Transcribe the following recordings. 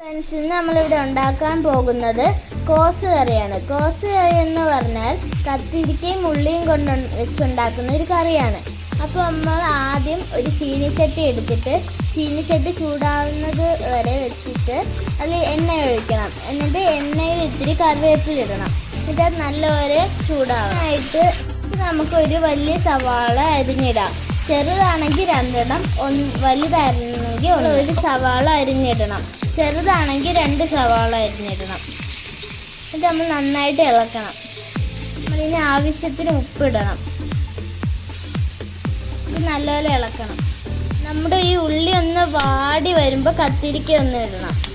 Friends ഇന്ന് നമ്മളിവിടെ ഉണ്ടാക്കാൻ പോകുന്നത് കോസ് കറിയാണ്. കോസ് കറി എന്ന് പറഞ്ഞാൽ കത്തിരിക്കയും ഉള്ളിയും കൊണ്ട് വെച്ചുണ്ടാക്കുന്ന ഒരു കറിയാണ്. അപ്പോൾ നമ്മൾ ആദ്യം ഒരു ചീനിച്ചട്ടി എടുത്തിട്ട് ചീനിച്ചട്ടി ചൂടാവുന്നത് വരെ വെച്ചിട്ട് അതിൽ എണ്ണ ഒഴിക്കണം. എന്നിട്ട് എണ്ണയിൽ ഇത്തിരി കറിവേപ്പില ഇടണം. എന്നിട്ട് നല്ലപോലെ ചൂടാവാനായിട്ട് നമുക്കൊരു വലിയ സവാള അരിഞ്ഞിടാം. ചെറുതാണെങ്കിൽ രണ്ടെണ്ണം ഒന്ന് വലുതായിരുന്നെങ്കിൽ ഒന്ന്. ഒരു സവാള അരിഞ്ഞിടണം. ചെറുതാണെങ്കിൽ രണ്ട് സവാള അരിഞ്ഞിടണം. ഇത് നമ്മൾ നന്നായിട്ട് ഇളക്കണം. നമ്മളിനി ആവശ്യത്തിന് ഉപ്പിടണം. ഇത് നല്ലപോലെ ഇളക്കണം. നമ്മുടെ ഈ ഉള്ളി ഒന്ന് വാടി വരുമ്പോൾ കത്തിരിക്ക ഒന്ന് ഇടണം.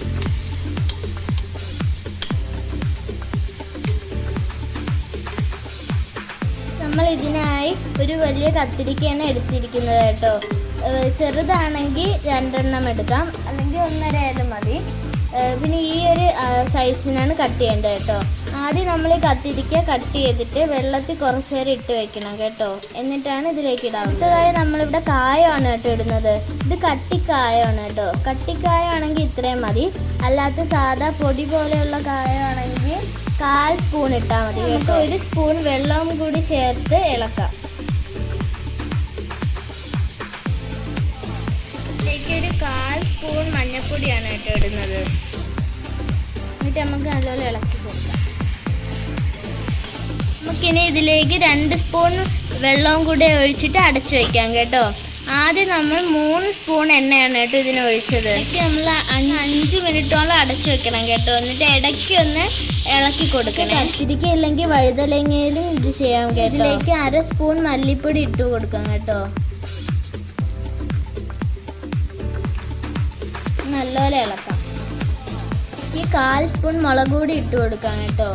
നമ്മൾ ഇതിനായി ഒരു വലിയ കത്തിരിക്കയാണ് എടുത്തിരിക്കുന്നത് കേട്ടോ. ചെറുതാണെങ്കിൽ രണ്ടെണ്ണം എടുക്കാം. അല്ലെങ്കിൽ ഒന്നര ആയാലും മതി പിന്നെ ഈ ഒരു സൈസിനാണ് കട്ട് ചെയ്യേണ്ടത് കേട്ടോ. ആദ്യം നമ്മൾ ഈ കത്തിരിക്ക കട്ട് ചെയ്തിട്ട് വെള്ളത്തിൽ കുറച്ച് നേരം ഇട്ട് വെക്കണം കേട്ടോ. എന്നിട്ടാണ് ഇതിലേക്ക് ഇടാം അടുത്തതായി നമ്മളിവിടെ കായമാണ് കേട്ടോ ഇടുന്നത്. ഇത് കട്ടിക്കായമാണ് കേട്ടോ. കട്ടിക്കായാണെങ്കിൽ ഇത്രയും മതി. അല്ലാത്ത സാധാ പൊടി പോലെയുള്ള കായമാണെങ്കിൽ കാൽ സ്പൂൺ ഇട്ടാൽ മതി നമുക്ക് ഒരു സ്പൂൺ വെള്ളവും കൂടി ചേർത്ത് ഇളക്കാം. ഒരു കാൽ സ്പൂൺ മഞ്ഞൾപ്പൊടിയാണ് കേട്ടോ ഇടുന്നത്. എന്നിട്ട് നമുക്ക് നല്ലപോലെ ഇളക്കി കൊടുക്കാം. നമുക്കിനി ഇതിലേക്ക് രണ്ട് സ്പൂൺ വെള്ളവും കൂടി ഒഴിച്ചിട്ട് അടച്ചു വയ്ക്കാം കേട്ടോ. ആദ്യം നമ്മൾ മൂന്ന് സ്പൂൺ എണ്ണയാണ് കേട്ടോ ഇതിന് ഒഴിച്ചത്. നമ്മൾ അഞ്ച് മിനിറ്റോളം അടച്ചു വെക്കണം കേട്ടോ. എന്നിട്ട് ഇടയ്ക്ക് ഒന്ന് ഇളക്കി കൊടുക്കണം. കത്തിരിക്ക ഇല്ലെങ്കിൽ വഴുതലങ്ങയിലും ഇത് ചെയ്യാം കേട്ടോ. ഇതിലേക്ക് അര സ്പൂൺ മല്ലിപ്പൊടി ഇട്ട് കൊടുക്കാം കേട്ടോ. നല്ലപോലെ ഇളക്കാം. ഈ കാൽ സ്പൂൺ മുളക് പൊടി ഇട്ട് കൊടുക്കാം കേട്ടോ.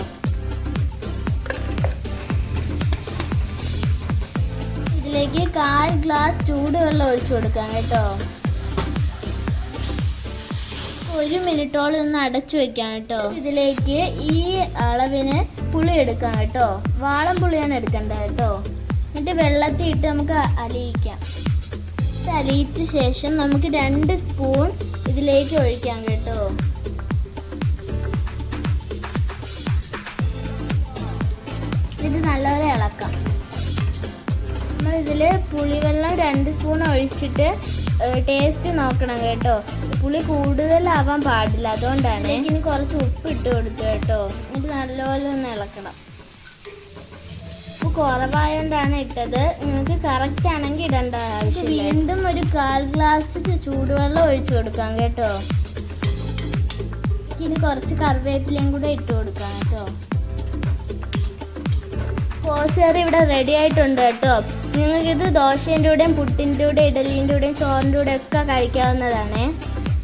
ഇതിലേക്ക് കാൽ ഗ്ലാസ് ചൂടുവെള്ളം ഒഴിച്ചു കൊടുക്കാം കേട്ടോ. ഒരു മിനിറ്റോളം ഒന്ന് അടച്ചു വെക്കാം കേട്ടോ. ഇതിലേക്ക് ഈ അളവിന് പുളി എടുക്കാം കേട്ടോ. വാളം പുളിയാണ് എടുക്കേണ്ടത് കേട്ടോ. എന്നിട്ട് വെള്ളത്തിൽ ഇട്ട് നമുക്ക് അലിയിക്കാം. അലിയിച്ച ശേഷം നമുക്ക് രണ്ട് സ്പൂൺ ഇതിലേക്ക് ഒഴിക്കാം കേട്ടോ. ഇത് നല്ലപോലെ ഇളക്കാം. നമ്മൾ ഇതിൽ പുളിവെള്ളം രണ്ട് സ്പൂൺ ഒഴിച്ചിട്ട് ടേസ്റ്റ് നോക്കണം കേട്ടോ. പുളി കൂടുതലാവാൻ പാടില്ല അതുകൊണ്ടാണ്. ഇനി കുറച്ച് ഉപ്പ് ഇട്ട് കൊടുത്തു കേട്ടോ. എന്നിട്ട് നല്ലപോലെ ഒന്ന് ഇളക്കണം. ഉപ്പ് കുറവായോണ്ടാണ് ഇട്ടത്. നിങ്ങൾക്ക് കറക്റ്റ് ആണെങ്കിൽ ഇടേണ്ട ആവശ്യം വീണ്ടും ഒരു കാൽ ഗ്ലാസ് ചൂടുവെള്ളം ഒഴിച്ചു കൊടുക്കാം കേട്ടോ. ഇനി കുറച്ച് കറിവേപ്പിലയും കൂടെ ഇട്ട് കൊടുക്കാം കേട്ടോ. കോസേറി ഇവിടെ റെഡി ആയിട്ടുണ്ട് കേട്ടോ. നിങ്ങൾക്കിത് ദോശേന്റെ കൂടെയും പുട്ടിന്റെ കൂടെ ഇഡലീന്റെ കൂടെയും ചോറിന്റെ കൂടെ ഒക്കെ കഴിക്കാവുന്നതാണ്.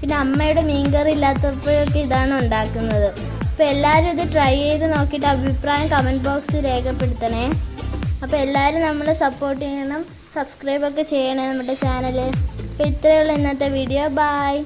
പിന്നെ അമ്മയുടെ മീൻകറി ഇല്ലാത്തപ്പോഴൊക്കെ ഇതാണ് ഉണ്ടാക്കുന്നത്. അപ്പോൾ എല്ലാവരും ഇത് ട്രൈ ചെയ്ത് നോക്കിയിട്ട് അഭിപ്രായം കമന്റ് ബോക്സിൽ രേഖപ്പെടുത്തണേ. അപ്പോൾ എല്ലാവരും നമ്മളെ സപ്പോർട്ട് ചെയ്യണം സബ്സ്ക്രൈബ് ഒക്കെ ചെയ്യണേ നമ്മുടെ ചാനൽ അപ്പോൾ ഇത്രയുള്ള ഇന്നത്തെ വീഡിയോ ബായ്